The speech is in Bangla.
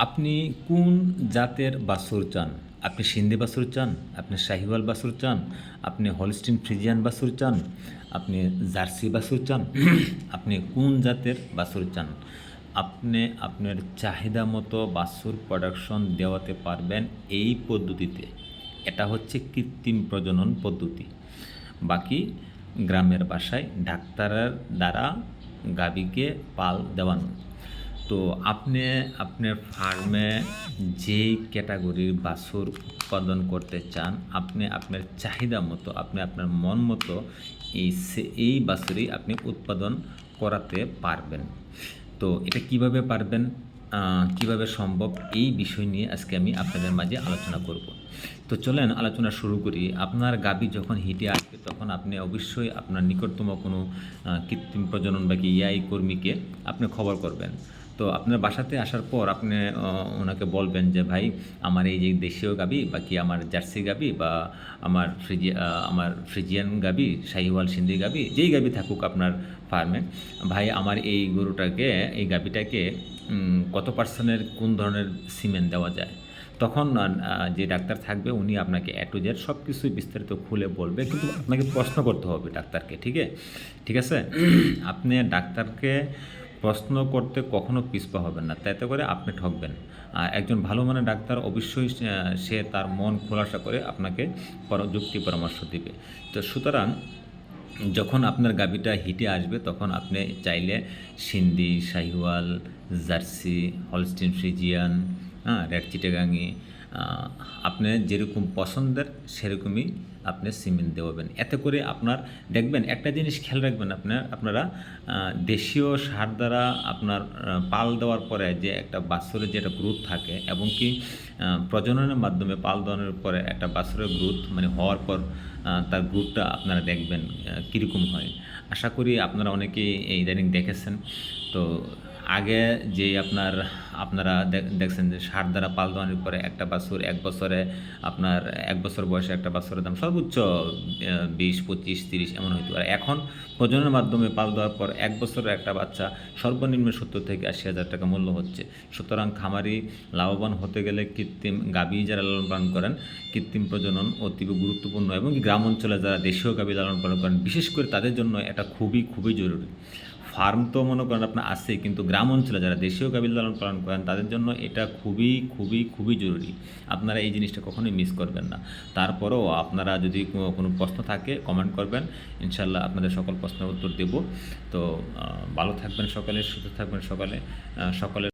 আপনি কোন জাতের বাছুর চান? আপনি সিন্ধি বাছুর চান? আপনি শাহিওয়াল বাছুর চান? আপনি হলস্টিন ফ্রিজিয়ান বাছুর চান? আপনি জার্সি বাছুর চান? আপনি কোন জাতের বাছুর চান? আপনি আপনার চাহিদা মতো বাছুর প্রোডাকশন দেওয়াতে পারবেন এই পদ্ধতিতে। এটা হচ্ছে কৃত্রিম প্রজনন পদ্ধতি। বাকি গ্রামের বাসায় ডাক্তারের দ্বারা গাভীকে পাল দেওয়ানো। তো আপনি আপনার ফার্মে যেই ক্যাটাগরির বাছুর উৎপাদন করতে চান, আপনি আপনার চাহিদা মতো, আপনি আপনার মন মতো এই এই বাছুরই আপনি উৎপাদন করাতে পারবেন। তো এটা কীভাবে পারবেন? কীভাবে সম্ভব? এই বিষয় নিয়ে আজকে আমি আপনাদের মাঝে আলোচনা করব। তো চলেন আলোচনা শুরু করি। আপনার গাবি যখন হিটে আসবে, তখন আপনি অবশ্যই আপনার নিকটতম কোনো কৃত্রিম প্রজনন বা কি ইয়াই কর্মীকে আপনি খবর করবেন। তো আপনার বাসাতে আসার পর আপনি ওনাকে বলবেন যে, ভাই, আমার এই যে দেশীয় গাবি বা কি আমার জার্সি গাবি বা আমার ফ্রিজি আমার ফ্রিজিয়ান গাবি, শাহিওয়াল সিন্ধি গাবি, যেই গাবি থাকুক আপনার ফার্মে, ভাই, আমার এই গরুটাকে, এই গাবিটাকে কত পার্সেন্টের কোন ধরনের সিমেন্ট দেওয়া যায়? তখন যে ডাক্তার থাকবে, উনি আপনাকে এ টু জেড সব কিছুই বিস্তারিত খুলে বলবে, কিন্তু আপনাকে প্রশ্ন করতে হবে ডাক্তারকে, ঠিক? আছে ঠিক আছে? আপনি ডাক্তারকে প্রশ্ন করতে কখনো পিসপা হবেন না, তাতে করে আপনি ঠকবেন। আর একজন ভালো মানের ডাক্তার অবশ্যই সে তার মন খোলাসা করে আপনাকে যুক্তি পরামর্শ দিবে। তো সুতরাং যখন আপনার গাবিটা হিটে আসবে, তখন আপনি চাইলে Sindhi, Sahiwal, Jersey, Holstein Friesian হ্যাঁ রেড চিটাগাঙ্গি আহ, আপনার যেরকম পছন্দের সেরকমই আপনি সিমেন্ট দেওয়াবেন এতে করে আপনার দেখবেন একটা জিনিস খেয়াল রাখবেন আপনার আপনারা দেশীয় সার দ্বারা আপনার পাল দেওয়ার পরে যে একটা বাছুরের যে একটা গ্রোথ থাকে এবং কি প্রজননের মাধ্যমে পাল দেওয়ানোর পরে একটা বাছুরের গ্রোথ মানে হওয়ার পর তার গ্রোথটা আপনারা দেখবেন কীরকম হয়। আশা করি আপনারা অনেকেই এই ইদানিং দেখেছেন। তো আগে যে আপনার, আপনারা দেখ- দেখছেন যে সার দ্বারা পাল দেওয়ানোর পরে একটা বাছুর, এক বছরে আপনার, এক বছর বয়সে একটা বাছুরের দাম সর্বোচ্চ বিশ, পঁচিশ, তিরিশ এমন হইতে। পারে এখন প্রজননের মাধ্যমে পাল দেওয়ার পর এক বছরের একটা বাচ্চা সর্বনিম্ন সত্তর থেকে আশি হাজার টাকা মূল্য হচ্ছে। সুতরাং খামারি লাভবান হতে গেলে কৃত্রিম গাভী যারা লালন পালন করেন, কৃত্রিম প্রজনন অতীব গুরুত্বপূর্ণ এবং গ্রাম অঞ্চলে যারা দেশীয় গাভী লালন পালন করেন, বিশেষ করে তাদের জন্য এটা খুবই খুবই জরুরি। ফার্ম তো মনে করেন আপনার আছে কিন্তু গ্রাম অঞ্চলে যারা দেশীয় গাভীর লালন পালন করেন, তাদের জন্য এটা খুবই খুবই খুবই জরুরি। আপনারা এই জিনিসটা কখনোই মিস করবেন না। তারপরেও আপনারা যদি কোনো- প্রশ্ন থাকে কমেন্ট করবেন। ইনশাল্লাহ আপনাদের সকল প্রশ্নের উত্তর দেব। তো ভালো থাকবেন সকালে, সুস্থ থাকবেন সকলে। সকালে